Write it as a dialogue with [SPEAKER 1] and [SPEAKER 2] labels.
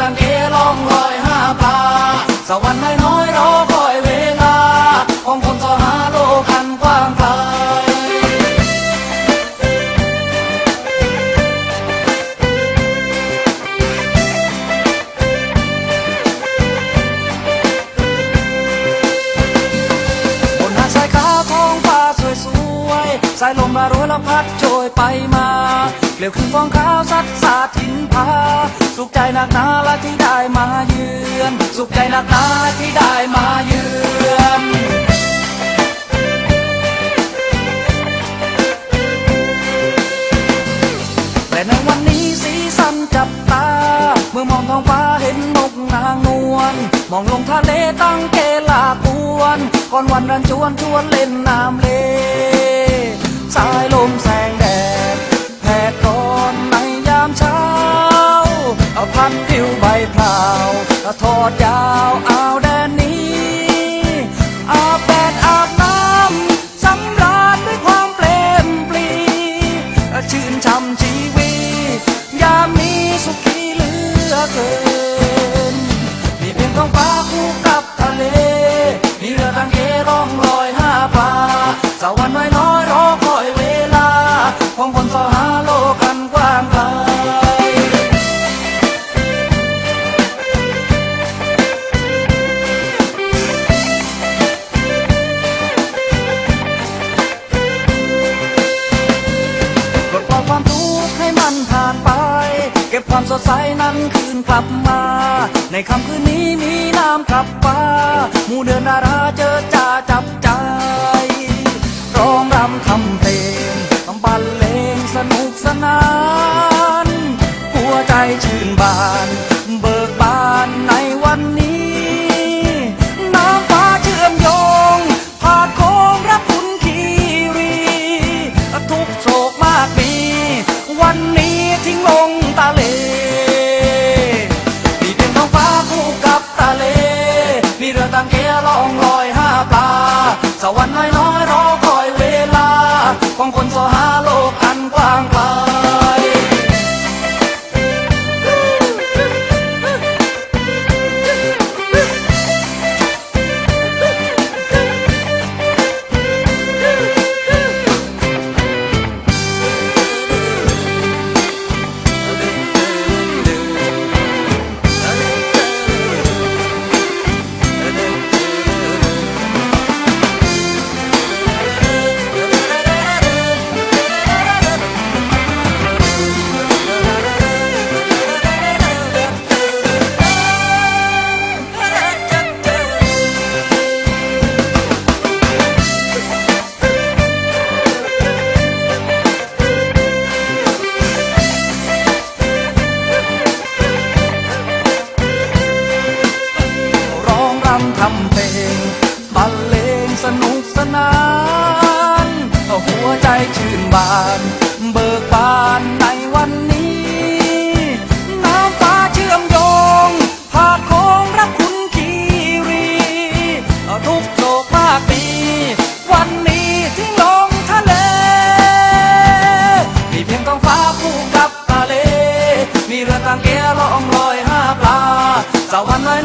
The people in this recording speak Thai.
[SPEAKER 1] ตังเกล่องลอยห้าปลา สวรรค์น้อยรอคอยเวลา ของคนสหาโลกันกว้างไกลบนหาดทรายขาวท้องฟ้าสวยสวยๆสายลมมาโรยล้วพัดโชยไปมาเกลียวขึ้นฟองขาวซัดสาดทินพาสุขใจหนักหนา มาเยือน สุขใจหนักหนาที่ได้มาเยือนแต่ในวันนี้สีสันจับตา เมื่อมองท้องฟ้าเห็นนกนางนวลมองลงทะเลตั้งเกลาปวนก่อนวันรันจวนชวนเล่นน้ำเลสาย อเกินมีเพียงท้องฟ้าคู่กับทะเล มีเรือทางเกร่องลอยห้าปลาสวรรค์น้อยๆรอคอยเวลา ของคนสอหาโลกกันกว้างไกลปลดปล่อยความทุกข์ให้มันผ่านไป ความสดใสนั้นคืนกลับมา ในค่ำคืนนี้มีน้ำกับฟ้าหมู่เดินดาราเจอจ่าจับใจร้องรำทำเพลง นอยๆรอคอยเวลา ของคนสหาโลกอันกว้างไกล ทำเพลงบรรเลงสนุกสนานหัวใจชื่นบาน เบิกบานในวันนี้ น้ำฟ้าเชื่อมโยงผาดโค้งรักคุณคีรีทุกโศกมากปี วันนี้ทิ้งลงทะเล มีเพียงท้องฟ้าคู่กับทะเล มีเรือตังเกียร์ล่องลอยห้าปลาสวรรค์น้อย